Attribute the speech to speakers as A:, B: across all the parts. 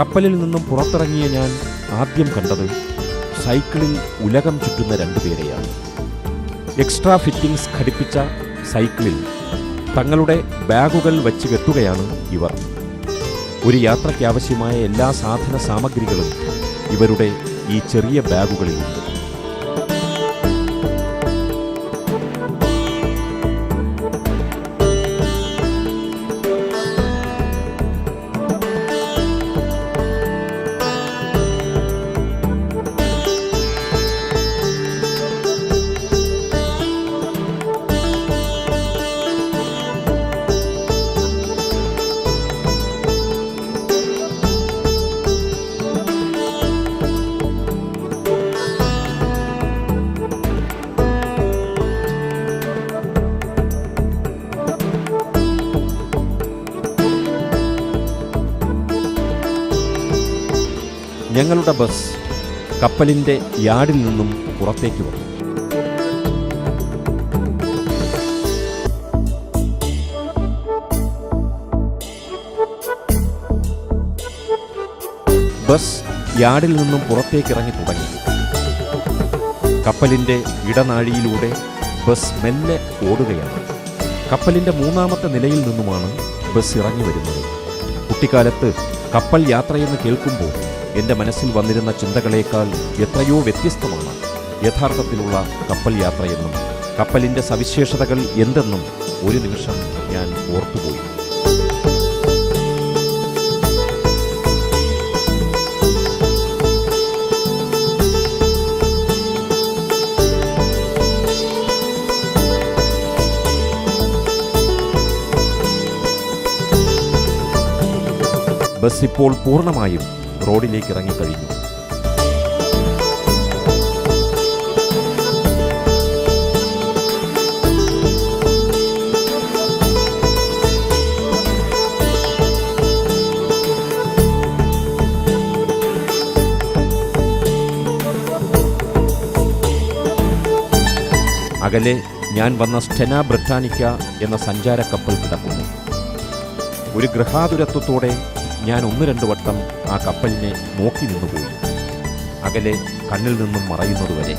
A: കപ്പലിൽ നിന്നും പുറത്തിറങ്ങിയ ഞാൻ ആദ്യം കണ്ടത് സൈക്കിളിൽ ഉലകം ചുറ്റുന്ന രണ്ടുപേരെയാണ്. എക്സ്ട്രാ ഫിറ്റിംഗ്സ് ഘടിപ്പിച്ച സൈക്കിളിൽ തങ്ങളുടെ ബാഗുകൾ വച്ച് കെട്ടുകയാണ് ഇവർ. ഒരു യാത്രയ്ക്കാവശ്യമായ എല്ലാ സാധന സാമഗ്രികളും ഇവരുടെ ഈ ചെറിയ ബാഗുകളിലുണ്ട്. ഞങ്ങളുടെ ബസ് കപ്പലിന്റെ യാർഡിൽ നിന്നും പുറത്തേക്ക് വന്നു. ബസ് യാർഡിൽ നിന്നും പുറത്തേക്ക് ഇറങ്ങി തുടങ്ങി. കപ്പലിന്റെ ഇടനാഴിയിലൂടെ ബസ് മെല്ലെ ഓടുകയാണ്. കപ്പലിന്റെ മൂന്നാമത്തെ നിലയിൽ നിന്നുമാണ് ബസ് ഇറങ്ങി വരുന്നത്. കുട്ടിക്കാലത്ത് കപ്പൽ യാത്രയെന്ന് കേൾക്കുമ്പോൾ എന്റെ മനസ്സിൽ വന്നിരുന്ന ചിന്തകളേക്കാൾ എത്രയോ വ്യത്യസ്തമാണ്. യഥാർത്ഥത്തിലുള്ള കപ്പൽ യാത്രയെന്നും കപ്പലിന്റെ സവിശേഷതകൾ എന്തെന്നും ഒരു നിമിഷം ഞാൻ ഓർത്തുപോയി. ബസ് ഇപ്പോൾ പൂർണമായും റോഡിലേക്ക് ഇറങ്ങിക്കഴിഞ്ഞു അകലെ ഞാൻ വന്ന സ്റ്റെന ബ്രിട്ടാനിക്ക എന്ന സഞ്ചാര കപ്പൽ കിടക്കുന്നു. ഒരു ഗൃഹാതുരത്വത്തോടെ ഞാൻ ഒന്ന് രണ്ട് വട്ടം ആ കപ്പലിനെ നോക്കി നിന്നുപോയി. അകലെ കണ്ണിൽ നിന്നും മറയുന്നതുവരെ.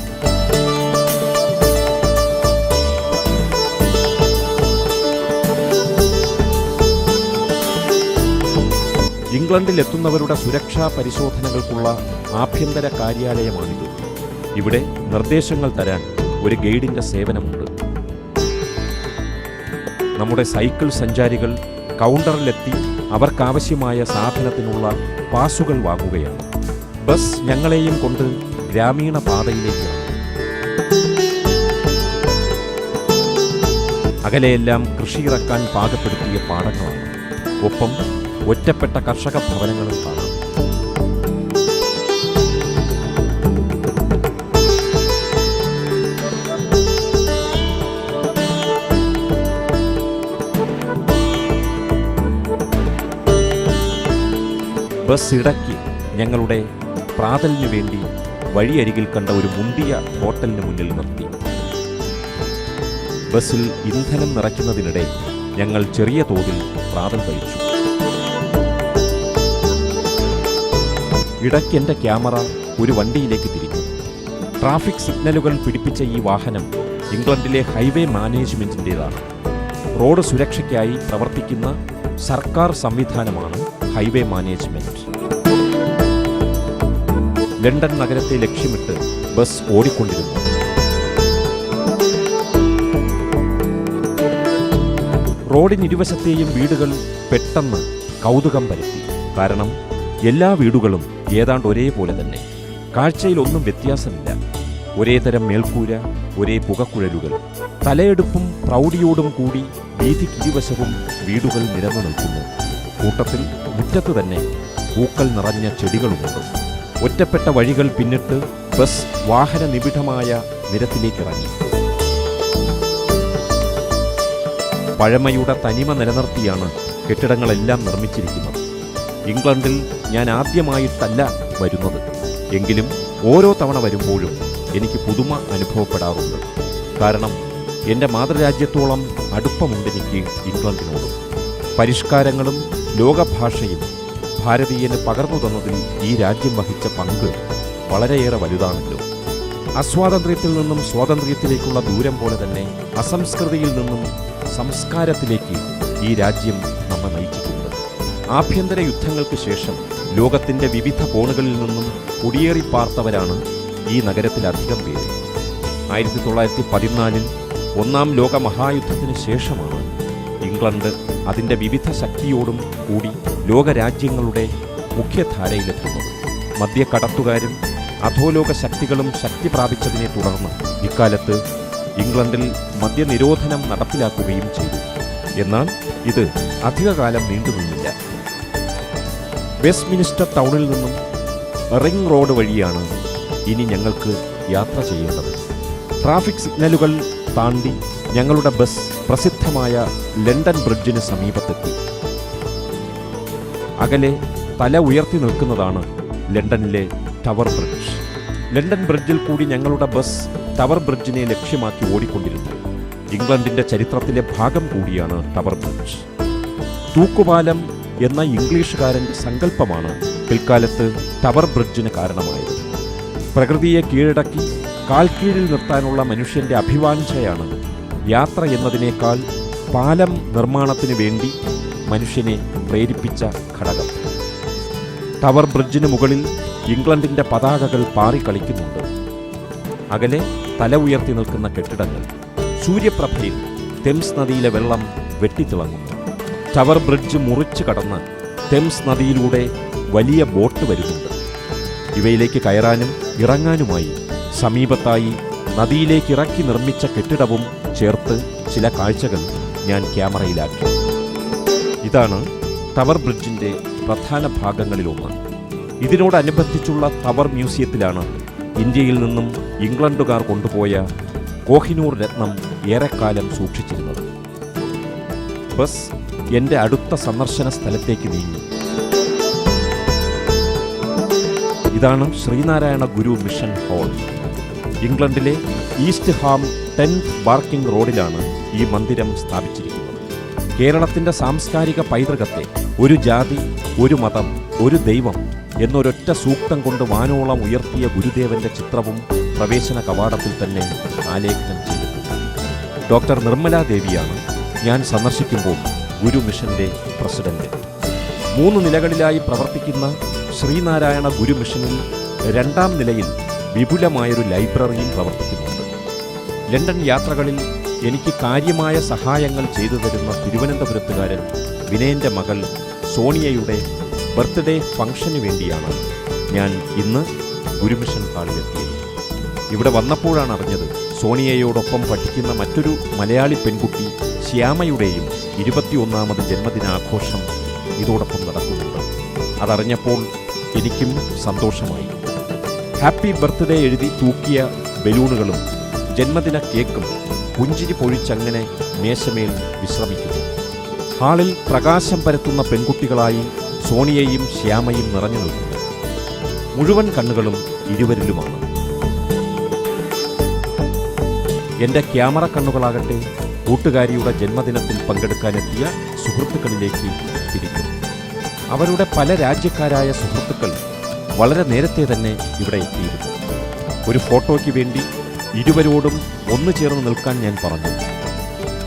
A: ഇംഗ്ലണ്ടിൽ എത്തുന്നവരുടെ സുരക്ഷാ പരിശോധനകൾക്കുള്ള ആഭ്യന്തര കാര്യാലയമാണിത്. ഇവിടെ നിർദ്ദേശങ്ങൾ തരാൻ ഒരു ഗൈഡിന്റെ സേവനമുണ്ട്. നമ്മുടെ സൈക്കിൾ സഞ്ചാരികൾ കൗണ്ടറിലെത്തി അവർക്കാവശ്യമായ സാധനത്തിനുള്ള പാസുകൾ വാങ്ങുകയാണ്. ബസ് ഞങ്ങളെയും കൊണ്ട് ഗ്രാമീണ പാതയിലേക്ക്. അകലെയെല്ലാം കൃഷിയിറക്കാൻ പാകപ്പെടുത്തിയ പാടങ്ങളാണ്. ഒപ്പം ഒറ്റപ്പെട്ട കർഷക ഭവനങ്ങളും കാണാം. ബസ് ഇടയ്ക്ക് ഞങ്ങളുടെ പ്രാതലിനു വേണ്ടി വഴിയരികിൽ കണ്ട ഒരു മുന്തിയ ഹോട്ടലിന് മുന്നിൽ നിർത്തി. ബസ്സിൽ ഇന്ധനം നിറയ്ക്കുന്നതിനിടെ ഞങ്ങൾ ചെറിയ തോതിൽ പ്രാതൽ കഴിച്ചു. ഇടയ്ക്ക് എന്റെ ക്യാമറ ഒരു വണ്ടിയിലേക്ക് തിരിഞ്ഞു. ട്രാഫിക് സിഗ്നലുകൾ പിടിപ്പിച്ച ഈ വാഹനം ഇംഗ്ലണ്ടിലെ ഹൈവേ മാനേജ്മെന്റിന്റെതാണ്. റോഡ് സുരക്ഷയ്ക്കായി പ്രവർത്തിക്കുന്ന സർക്കാർ സംവിധാനമാണ് ഹൈവേ മാനേജ്മെന്റ്. ലണ്ടൻ നഗരത്തെ ലക്ഷ്യമിട്ട് ബസ് ഓടിക്കൊണ്ടിരുന്നു. റോഡിനിരുവശത്തെയും വീടുകൾ പെട്ടെന്ന് കൗതുകം പരത്തി. കാരണം എല്ലാ വീടുകളും ഏതാണ്ട് ഒരേപോലെ തന്നെ. കാഴ്ചയിൽ ഒന്നും വ്യത്യാസമില്ല. ഒരേ തരം മേൽക്കൂര ഒരേ പുകക്കുഴലുകൾ. തലയെടുപ്പും പ്രൗഢിയോടും കൂടി വീതിക്കിരുവശവും വീടുകൾ നിരന്നു നിൽക്കുന്നു. കൂട്ടത്തിൽ മുറ്റത്ത് തന്നെ പൂക്കൾ നിറഞ്ഞ ചെടികളുമുണ്ട്. ഒറ്റപ്പെട്ട വഴികൾ പിന്നിട്ട് ബസ് വാഹന നിബിഡമായ നിരത്തിലേക്കിറങ്ങി. പഴമയുടെ തനിമ നിലനിർത്തിയാണ് കെട്ടിടങ്ങളെല്ലാം നിർമ്മിച്ചിരിക്കുന്നത്. ഇംഗ്ലണ്ടിൽ ഞാൻ ആദ്യമായിട്ടല്ല വരുന്നത്. എങ്കിലും ഓരോ തവണ വരുമ്പോഴും എനിക്ക് പുതുമ അനുഭവപ്പെടാറുണ്ട്. കാരണം എന്റെ മാതൃരാജ്യത്തോളം അടുപ്പമുണ്ട് എനിക്ക് ഇംഗ്ലണ്ടിനോട്. പരിഷ്കാരങ്ങളും ലോകഭാഷയും ഭാരതീയന് പകർന്നു തന്നതിൽ ഈ രാജ്യം വഹിച്ച പങ്ക് വളരെയേറെ വലുതാണല്ലോ. അസ്വാതന്ത്ര്യത്തിൽ നിന്നും സ്വാതന്ത്ര്യത്തിലേക്കുള്ള ദൂരം പോലെ തന്നെ അസംസ്കൃതിയിൽ നിന്നും സംസ്കാരത്തിലേക്ക് ഈ രാജ്യം നമ്മെ നയിച്ചിട്ടുണ്ട്. ആഭ്യന്തര യുദ്ധങ്ങൾക്ക് ശേഷം ലോകത്തിന്റെ വിവിധ കോണുകളിൽ നിന്നും കുടിയേറിപ്പാർത്തവരാണ് ഈ നഗരത്തിലധികം പേര്. ആയിരത്തി തൊള്ളായിരത്തി പതിനാലിൽ ഒന്നാം ലോക മഹായുദ്ധത്തിന് ശേഷമാണ് ഇംഗ്ലണ്ട് അതിന്റെ വിവിധ ശക്തിയോടും കൂടി ലോകരാജ്യങ്ങളുടെ മുഖ്യധാരയിലെത്തുന്നത് മദ്യക്കടത്തുകാരും അധോലോക ശക്തികളും ശക്തി പ്രാപിച്ചതിനെ തുടർന്ന് ഇക്കാലത്ത് ഇംഗ്ലണ്ടിൽ മദ്യനിരോധനം നടപ്പിലാക്കുകയും ചെയ്തു. എന്നാൽ ഇത് അധികകാലം നീണ്ടുനിന്നില്ല. വെസ്റ്റ്മിനിസ്റ്റർ ടൗണിൽ നിന്നും റിംഗ് റോഡ് വഴിയാണ് ഇനി ഞങ്ങൾക്ക് യാത്ര ചെയ്യേണ്ടത്. ട്രാഫിക് സിഗ്നലുകൾ താണ്ടി ഞങ്ങളുടെ ബസ് പ്രസിദ്ധമായ ലണ്ടൻ ബ്രിഡ്ജിന് സമീപത്തെത്തി. അകലെ തല ഉയർത്തി നിൽക്കുന്നതാണ് ലണ്ടനിലെ ടവർ ബ്രിഡ്ജ്. ലണ്ടൻ ബ്രിഡ്ജിൽ കൂടി ഞങ്ങളുടെ ബസ് ടവർ ബ്രിഡ്ജിനെ ലക്ഷ്യമാക്കി ഓടിക്കൊണ്ടിരുന്നു. ഇംഗ്ലണ്ടിന്റെ ചരിത്രത്തിലെ ഭാഗം കൂടിയാണ് ടവർ ബ്രിഡ്ജ്. തൂക്കുപാലം എന്ന ഇംഗ്ലീഷുകാരൻ സങ്കല്പമാണ് പിൽക്കാലത്ത് ടവർ ബ്രിഡ്ജിന് കാരണമായത്. പ്രകൃതിയെ കീഴടക്കി കാൽക്കീഴിൽ നിർത്താനുള്ള മനുഷ്യന്റെ അഭിവാഞ്ചയാണ് യാത്ര എന്നതിനേക്കാൾ പാലം നിർമ്മാണത്തിന് വേണ്ടി മനുഷ്യനെ പ്രേരിപ്പിച്ച ഘടകം. ടവർ ബ്രിഡ്ജിന് മുകളിൽ ഇംഗ്ലണ്ടിന്റെ പതാകകൾ പാറിക്കളിക്കുന്നുണ്ട്. അകലെ തല ഉയർത്തി നിൽക്കുന്ന കെട്ടിടങ്ങൾ സൂര്യപ്രഭയിൽ തെംസ് നദിയിലെ വെള്ളം വെട്ടിത്തിളങ്ങുന്നു ടവർ ബ്രിഡ്ജ് മുറിച്ചു കടന്ന് തെംസ് നദിയിലൂടെ വലിയ ബോട്ട് വരുന്നുണ്ട്. ഇവയിലേക്ക് കയറാനും ഇറങ്ങാനുമായി സമീപത്തായി നദിയിലേക്ക് ഇറക്കി നിർമ്മിച്ച കെട്ടിടവും ചേർത്ത് ചില കാഴ്ചകൾ ഞാൻ ക്യാമറയിലാക്കി. ഇതാണ് ടവർ ബ്രിഡ്ജിന്റെ പ്രധാന ഭാഗങ്ങളിലൊന്ന് ഇതിനോടനുബന്ധിച്ചുള്ള ടവർ മ്യൂസിയത്തിലാണ് ഇന്ത്യയിൽ നിന്നും ഇംഗ്ലണ്ടുകാർ കൊണ്ടുപോയ കോഹിനൂർ രത്നം ഏറെക്കാലം സൂക്ഷിച്ചിരുന്നത്. ബസ് എന്റെ അടുത്ത സന്ദർശന സ്ഥലത്തേക്ക് നീങ്ങി. ഇതാണ് ശ്രീനാരായണ ഗുരു മിഷൻ ഹാൾ. ഇംഗ്ലണ്ടിലെ ഈസ്റ്റ് ഹാം ടെൻത്ത് ബാർക്കിംഗ് റോഡിലാണ് ഈ മന്ദിരം സ്ഥാപിച്ചിരിക്കുന്നത്. കേരളത്തിന്റെ സാംസ്കാരിക പൈതൃകത്തെ ഒരു ജാതി ഒരു മതം ഒരു ദൈവം എന്നൊരൊറ്റ സൂക്തം കൊണ്ട് വാനോളം ഉയർത്തിയ ഗുരുദേവന്റെ ചിത്രവും പ്രവേശന കവാടത്തിൽ തന്നെ ആലേഖനം ചെയ്തിട്ടുണ്ട്. ഡോക്ടർ നിർമ്മലാ ദേവിയാണ് ഞാൻ സന്ദർശിക്കുമ്പോൾ ഗുരു മിഷന്റെ പ്രസിഡന്റ്. മൂന്ന് നിലകളിലായി പ്രവർത്തിക്കുന്ന ശ്രീനാരായണ ഗുരു മിഷനിൽ രണ്ടാം നിലയിൽ വിപുലമായൊരു ലൈബ്രറിയും പ്രവർത്തിക്കുന്നുണ്ട്. ലണ്ടൻ യാത്രകളിൽ എനിക്ക് കാര്യമായ സഹായങ്ങൾ ചെയ്തു തരുന്ന തിരുവനന്തപുരത്തുകാരൻ വിനയന്റെ മകൾ സോണിയയുടെ ബർത്ത്ഡേ ഫംഗ്ഷന് വേണ്ടിയാണ് ഞാൻ ഇന്ന് ഗുരുമിഷൻ ഹാളിലെത്തിയത് ഇവിടെ വന്നപ്പോഴാണ് അറിഞ്ഞത് സോണിയയോടൊപ്പം പഠിക്കുന്ന മറ്റൊരു മലയാളി പെൺകുട്ടി ശ്യാമയുടെയും ഇരുപത്തിയൊന്നാമത് ജന്മദിനാഘോഷം ഇതോടൊപ്പം നടക്കുന്നുണ്ട്. അതറിഞ്ഞപ്പോൾ എനിക്കും സന്തോഷമായി. ഹാപ്പി ബർത്ത്ഡേ എഴുതി തൂക്കിയ ബലൂണുകളും ജന്മദിന കേക്കും പുഞ്ചിരി പൊഴിച്ചങ്ങനെ മേശമേൽ വിശ്രമിക്കുന്നു. ഹാളിൽ പ്രകാശം പരത്തുന്ന പെൺകുട്ടികളായി സോണിയയും ശ്യാമയും നിറഞ്ഞു നിൽക്കുന്നു. മുഴുവൻ കണ്ണുകളും ഇരുവരിലുമാണ്. എന്റെ ക്യാമറ കണ്ണുകളാകട്ടെ കൂട്ടുകാരിയുടെ ജന്മദിനത്തിൽ പങ്കെടുക്കാനെത്തിയ സുഹൃത്തുക്കളിലേക്ക് തിരിക്കും. അവരുടെ പല രാജ്യക്കാരായ സുഹൃത്തുക്കൾ വളരെ നേരത്തെ തന്നെ ഇവിടെ എത്തിയിരുന്നു. ഒരു ഫോട്ടോയ്ക്ക് വേണ്ടി ഇരുവരോടും ഒന്നു ചേർന്ന് നിൽക്കാൻ ഞാൻ പറഞ്ഞു.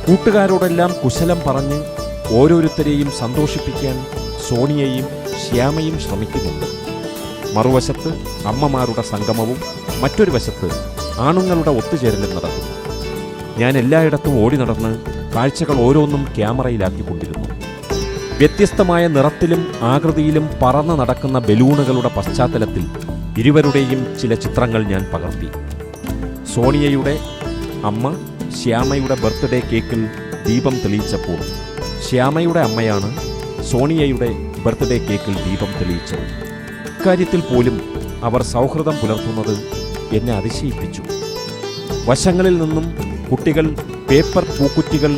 A: കൂട്ടുകാരോടെല്ലാം കുശലം പറഞ്ഞ് ഓരോരുത്തരെയും സന്തോഷിപ്പിക്കാൻ സോണിയയും ശ്യാമയും ശ്രമിക്കുന്നുണ്ട്. മറുവശത്ത് അമ്മമാരുടെ സംഗമവും മറ്റൊരു വശത്ത് ആണുങ്ങളുടെ ഒത്തുചേരലും നടക്കുന്നു ഞാൻ എല്ലായിടത്തും ഓടി നടന്ന് കാഴ്ചകൾ ഓരോന്നും ക്യാമറയിലാക്കിക്കൊണ്ടിരുന്നു. വ്യത്യസ്തമായ നിറത്തിലും ആകൃതിയിലും പറന്ന് നടക്കുന്ന ബലൂണുകളുടെ പശ്ചാത്തലത്തിൽ ഇരുവരുടെയും ചില ചിത്രങ്ങൾ ഞാൻ പകർത്തി. സോണിയയുടെ അമ്മ ശ്യാമയുടെ ബർത്ത്ഡേ കേക്കിൽ ദീപം തെളിയിച്ചപ്പോൾ ശ്യാമയുടെ അമ്മയാണ് സോണിയയുടെ ബർത്ത്ഡേ കേക്കിൽ ദീപം തെളിയിച്ചത്. ഇക്കാര്യത്തിൽ പോലും അവർ സൗഹൃദം പുലർത്തുന്നത് എന്നെ അതിശയിപ്പിച്ചു. വശങ്ങളിൽ നിന്നും കുട്ടികൾ പേപ്പർ പൂക്കുറ്റികൾ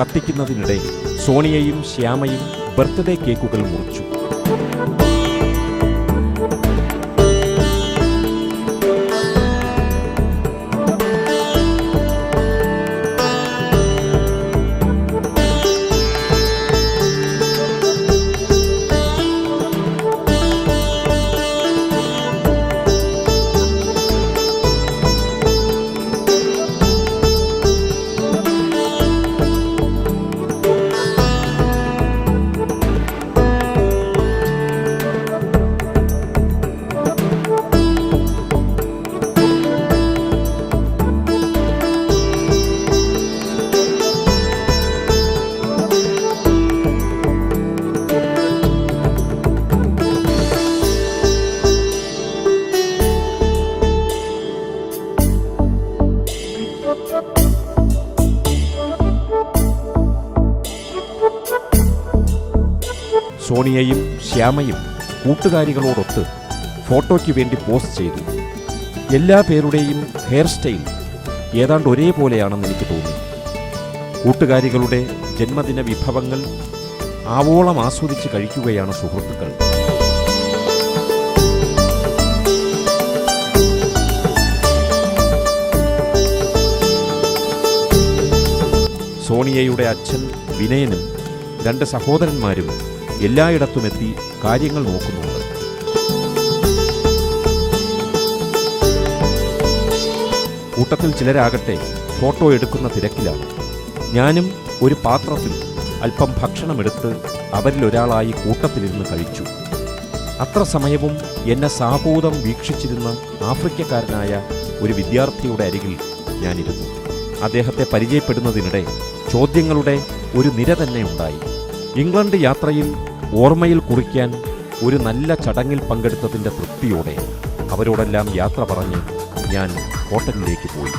A: കത്തിക്കുന്നതിനിടെ സോണിയയും ശ്യാമയും ബർത്ത്ഡേ കേക്കുകൾ മുറിച്ചു. സോണിയയും ശ്യാമയും കൂട്ടുകാരികളോടൊത്ത് ഫോട്ടോയ്ക്ക് വേണ്ടി പോസ്റ്റ് ചെയ്തു. എല്ലാ പേരുടെയും ഹെയർ സ്റ്റൈൽ ഏതാണ്ട് ഒരേപോലെയാണെന്ന് എനിക്ക് തോന്നി. കൂട്ടുകാരികളുടെ ജന്മദിന വിഭവങ്ങൾ ആവോളം ആസ്വദിച്ച് കഴിക്കുകയാണ് സുഹൃത്തുക്കൾ. സോണിയയുടെ അച്ഛൻ വിനയനും രണ്ട് സഹോദരന്മാരും എല്ലായിടത്തുമെത്തി കാര്യങ്ങൾ നോക്കുന്നുണ്ട്. കൂട്ടത്തിൽ ചിലരാകട്ടെ ഫോട്ടോ എടുക്കുന്ന തിരക്കിലാണ്. ഞാനും ഒരു പാത്രത്തിൽ അല്പം ഭക്ഷണമെടുത്ത് അവരിലൊരാളായി കൂട്ടത്തിലിരുന്ന് കഴിച്ചു. അത്ര സമയവും എന്നെ സാഹൂതം വീക്ഷിച്ചിരുന്ന ആഫ്രിക്കക്കാരനായ ഒരു വിദ്യാർത്ഥിയുടെ അരികിൽ ഞാനിരുന്നു. അദ്ദേഹത്തെ പരിചയപ്പെടുന്നതിനിടെ ചോദ്യങ്ങളുടെ ഒരു നിര തന്നെ ഉണ്ടായി. ഇംഗ്ലണ്ട് യാത്രയിൽ ഓർമ്മയിൽ കുറിക്കാൻ ഒരു നല്ല ചടങ്ങിൽ പങ്കെടുത്തതിന്റെ തൃപ്തിയോടെ അവരോടെല്ലാം യാത്ര പറഞ്ഞ് ഞാൻ ഹോട്ടലിലേക്ക് പോയി.